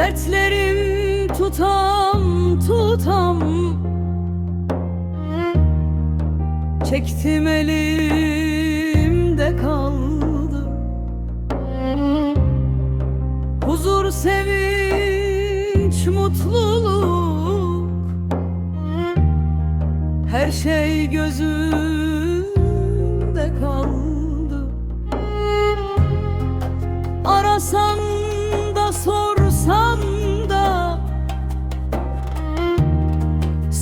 Dertlerim tutam tutam. Çektim elimde kaldı. Huzur, sevinç, mutluluk. Her şey gözümde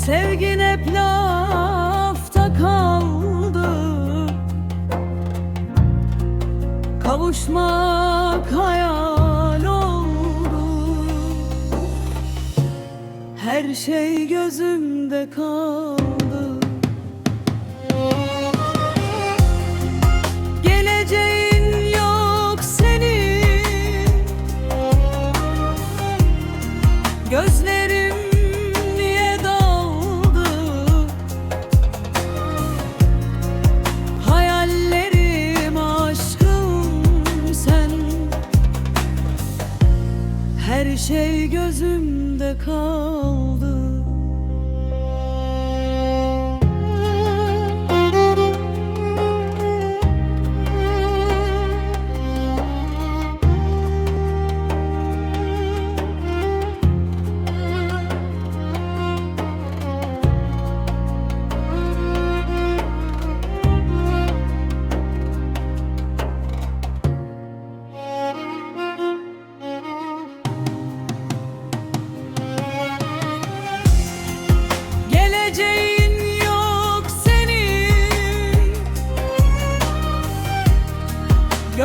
Sevgin hep lafta kaldı. Kavuşmak hayal oldu. Her şey gözümde kaldı. Geleceğin yok senin. Gözlerim Her şey gözümde kaldı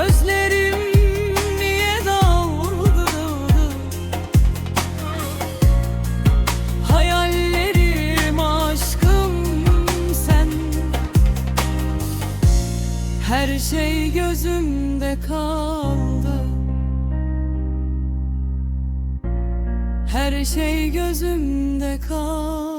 Gözlerim niye daldı Hayallerim aşkım sen. Her şey gözümde kaldı. Her şey gözümde kaldı